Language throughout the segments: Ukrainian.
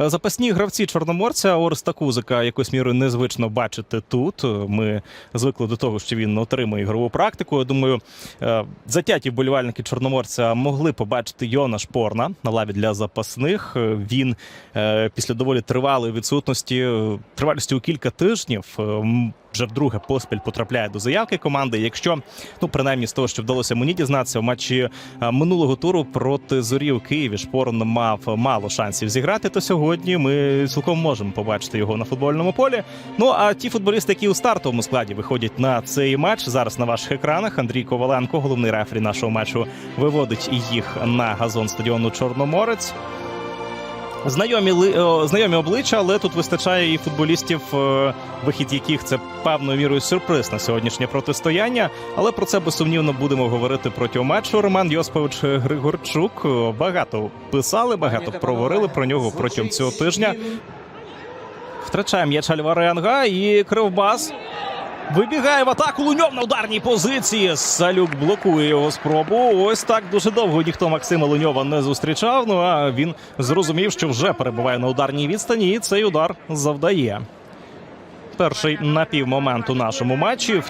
Е, Запасні гравці чорноморця Ореста Кузика якось мірою незвично бачити тут. Е, Ми звикли до того, що він отримує ігрову практику. Я думаю, е, затяті вболівальники чорноморця могли побачити Йона Шпорна на лаві для запасних. Він після доволі тривалої відсутності, тривалістю у кілька тижнів. Вже вдруге поспіль потрапляє до заявки команди. Якщо ну принаймні з того, що вдалося мені дізнатися, в матчі е, минулого туру проти зорі у Києві Шпорн мав мало шансів зіграти. То сьогодні ми цілком можемо побачити його на футбольному полі. Ну а ті футболісти, які у стартовому складі виходять на цей матч, зараз на ваших екранах. Андрій Коваленко, головний рефері нашого матчу, виводить їх на газон стадіону Чорноморець. Знайомі, знайомі обличчя, але тут вистачає і футболістів, е, вихід яких це певною мірою сюрприз на сьогоднішнє протистояння. Але про це безсумнівно будемо говорити протягом матчу. Роман Йосипович Григорчук е, багато писали, багато проговорили про нього протягом цього тижня. Втрачає м'яч Альваренга і Кривбас. Вибігає в атаку Луньов на ударній позиції. Салюк блокує його спробу. Ось так дуже довго ніхто Максима Луньова не зустрічав. Ну а він зрозумів, що вже перебуває на ударній відстані, і цей удар завдає. Перший напівмомент у нашому матчі.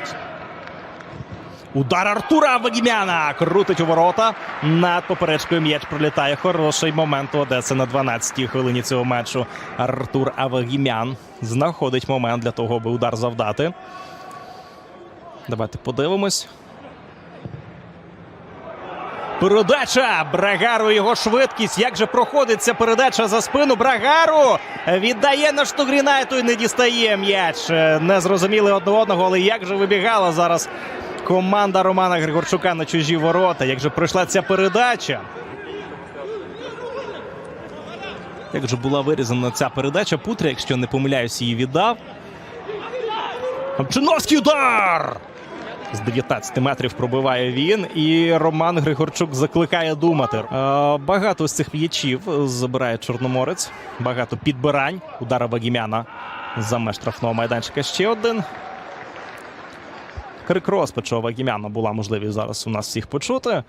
Удар Артура Вагімяна крутить у ворота. Над поперечкою м'яч пролітає. Хороший момент у Одеси на 12-й хвилині цього матчу. Артур Авагімян знаходить момент для того, аби удар завдати. Давайте подивимось. Передача Брагару його швидкість. Як же проходить ця передача за спину? Брагару віддає на Штугріна, і не дістає м'яч. Е, Не зрозуміли одне одного, але як же вибігала зараз команда Романа Григорчука на чужі ворота. Як же пройшла ця передача? Як же була вирізана ця передача? Путря, якщо не помиляюсь, її віддав. Обчиновський удар! З 19 метрів пробиває він, і Роман Григорчук закликає думати. Е, багато з цих м'ячів забирає Чорноморець. Багато підбирань. Удара Багімяна за меж штрафного майданчика. Ще один. Крик розпачу Вагімяна була можливість зараз у нас всіх почути.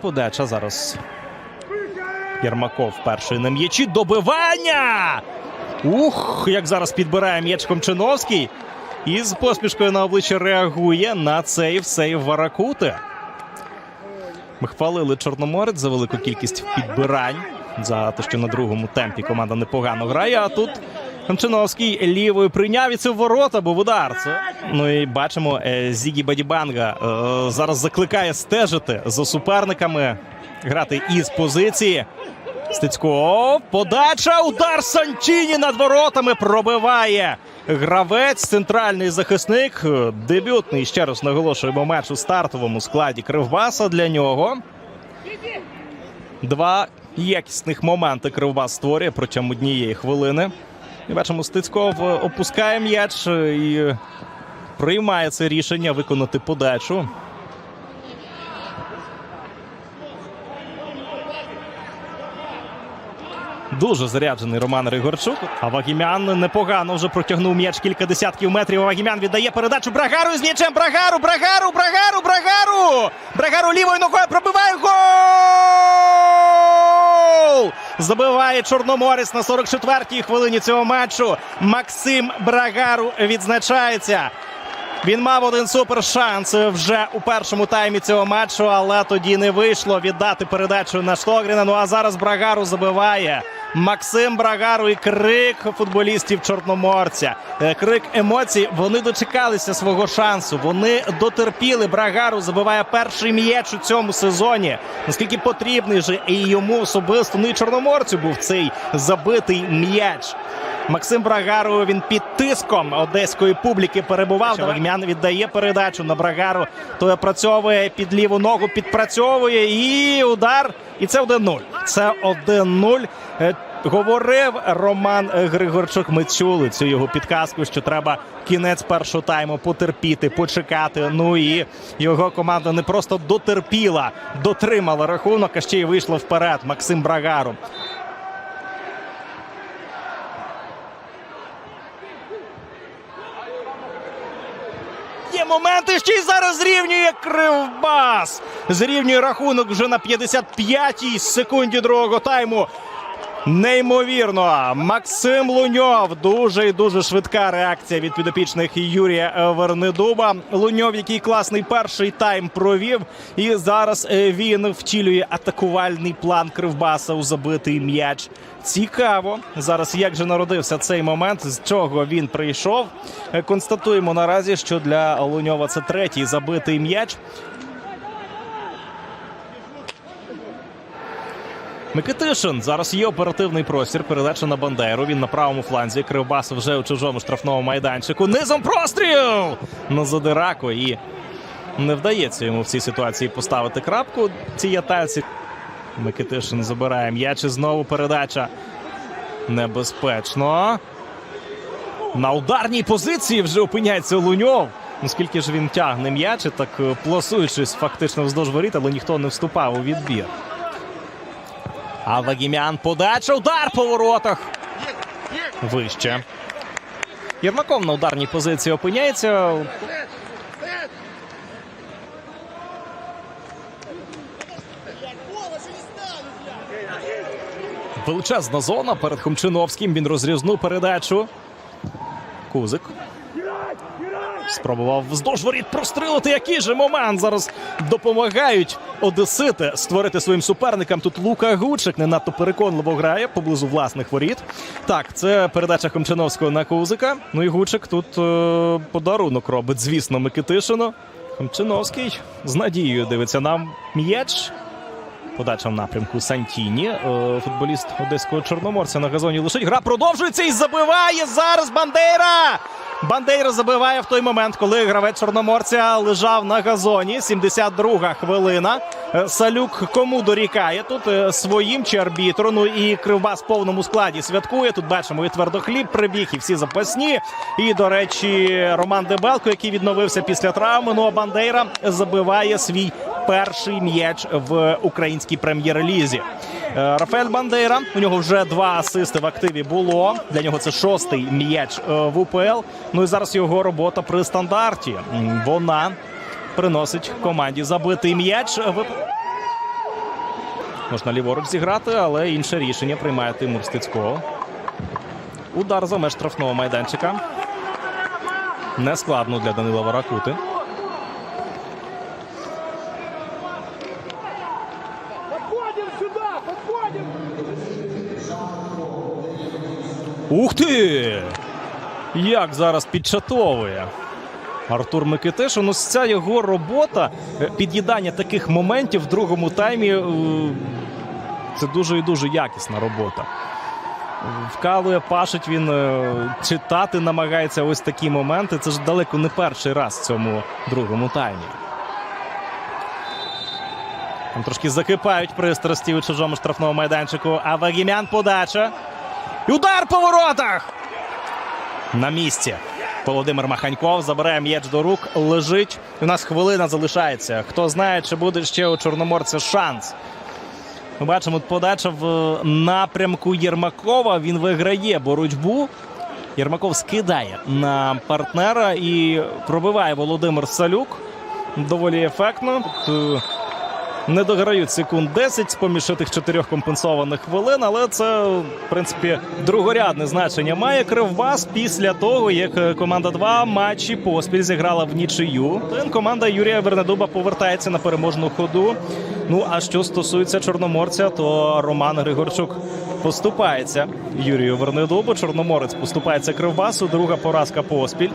Подача зараз. Єрмаков перший на м'ячі. Добивання! Ух, як зараз підбирає м'яч Комчиновський. І з посмішкою на обличчя реагує на цей сейв Варакути. Ми хвалили Чорноморець за велику кількість підбирань. За те, що на другому темпі команда непогано грає. А тут Комчиновський лівою прийняв і це в ворота, був удар. Це... Ну і бачимо, е, Зігі Бадібанга е, зараз закликає стежити за суперниками, грати із позиції. Стецько. Подача. Удар Санчіні над воротами пробиває. Гравець, центральний захисник. Дебютний, ще раз наголошуємо, матч у стартовому складі Кривбаса для нього. Два якісних моменти Кривбас створює протягом однієї хвилини. І бачимо, Стецьков опускає м'яч і приймає це рішення виконати подачу. Дуже заряджений Роман Григорчук. А Вагімян непогано вже протягнув м'яч кілька десятків метрів. А Вагімян віддає передачу Брагару з м'ячем. Брагару, Брагару, Брагару, Брагару! Брагару лівою ногою пробиває гол! Забиває Чорноморець на 44-й хвилині цього матчу. Максим Брагару відзначається. Він мав один супер шанс вже у першому таймі цього матчу, але тоді не вийшло віддати передачу на Штогріна. Ну а зараз Брагару забиває. Максим Брагару і крик футболістів Чорноморця. Е, Крик емоцій. Вони дочекалися свого шансу. Вони дотерпіли. Брагару забиває перший м'яч у цьому сезоні. Наскільки потрібний же і йому особисто, ну і чорноморцю був цей забитий м'яч. Максим Брагару він під тиском одеської публіки перебував. Вагмян віддає передачу на Брагару. Той опрацьовує під ліву ногу, підпрацьовує і удар. І це 1-0. Це 1-0. Говорив Роман Григорчук. Ми чули цю його підказку, що треба кінець першого тайму потерпіти, почекати. Ну і його команда не просто дотерпіла, дотримала рахунок, а ще й вийшла вперед. Максим Брагару. Є моменти, ще й зараз зрівнює Кривбас. Зрівнює рахунок вже на 55-й секунді другого тайму. Неймовірно, Максим Луньов. Дуже і дуже швидка реакція від підопічних Юрія Вернедуба. Луньов, який класний перший тайм провів, і зараз е, він втілює атакувальний план Кривбаса у забитий м'яч. Цікаво зараз, як же народився цей момент, з чого він прийшов. Е, Констатуємо наразі, що для Луньова це третій забитий м'яч. Микитишин. Зараз є оперативний простір. Передача на Бандеру. Він на правому фланзі. Кривбас вже у чужому штрафному майданчику. Низом простріл на задираку. І не вдається йому в цій ситуації поставити крапку. Цій атаці. Микитишин забирає м'яч і знову передача. Небезпечно. На ударній позиції вже опиняється Луньов. Наскільки ж він тягне м'яч, і так е, пласуючись фактично вздовж воріт, але ніхто не вступав у відбір. А Вагімян подача. Удар по воротах. Вище. Єрмаков на ударній позиції опиняється. Величезна зона перед Хомчиновським. Він розрізнув передачу. Кузик. Спробував вздовж воріт прострілити. Який же момент зараз допомагають Одесити створити своїм суперникам. Тут Лука Гучик не надто переконливо грає поблизу власних воріт. Так, це передача Хомчиновського на Кузика. Ну і Гучик тут е, подарунок робить, звісно, Микитишину. Хомчиновський з надією дивиться на м'яч. Подача в напрямку Сантіні. Е, Футболіст одеського чорноморця на газоні лишить. Гра продовжується і забиває зараз Бандейра. Бандейра забиває в той момент, коли гравець чорноморця лежав на газоні. 72-га хвилина. Е, Салюк кому дорікає тут е, своїм чи арбітру. Ну і Кривбас в повному складі святкує. Тут бачимо і твердохліб прибіг, і всі запасні. І, до речі, Роман Дебелко, який відновився після травми. Ну а Бандейра забиває свій перший м'яч в українській прем'єр-лізі. Е, Рафаель Бандейра. У нього вже два асисти в активі було. Для нього це шостий м'яч е, в УПЛ. Ну і зараз його робота при стандарті. Вона приносить команді забитий м'яч. Можна ліворуч зіграти, але інше рішення приймає Тимур Стецько. Удар за меж штрафного майданчика. Нескладно для Данила Варакути. Подходим сюда! Ух ти! Як зараз підчатовує Артур Микитишин. Ну, ця його робота, е, під'їдання таких моментів в другому таймі. е, Це дуже і дуже якісна робота. Вкалує, пашить він е, читати намагається ось такі моменти. Це ж далеко не перший раз в цьому другому таймі. Там трошки закипають пристрасті у чужому штрафному майданчику. А Вагімян подача. І удар по воротах! На місці. Володимир Маханьков забирає м'яч до рук, лежить. У нас хвилина залишається. Хто знає, чи буде ще у Чорноморця шанс. Ми бачимо подача в напрямку Єрмакова. Він виграє боротьбу. Єрмаков скидає на партнера і пробиває Володимир Салюк. Доволі ефектно. Тут, е, не дограють секунд 10 з-поміж тих чотирьох компенсованих хвилин, але це, в принципі, другорядне значення має Кривбас після того, як е, команда два матчі поспіль зіграла в нічию. Команда Юрія Вернедуба повертається на переможну ходу. Ну а що стосується Чорноморця, то Роман Григорчук поступається Юрію Вернедубу. Чорноморець поступається Кривбасу. Друга поразка поспіль.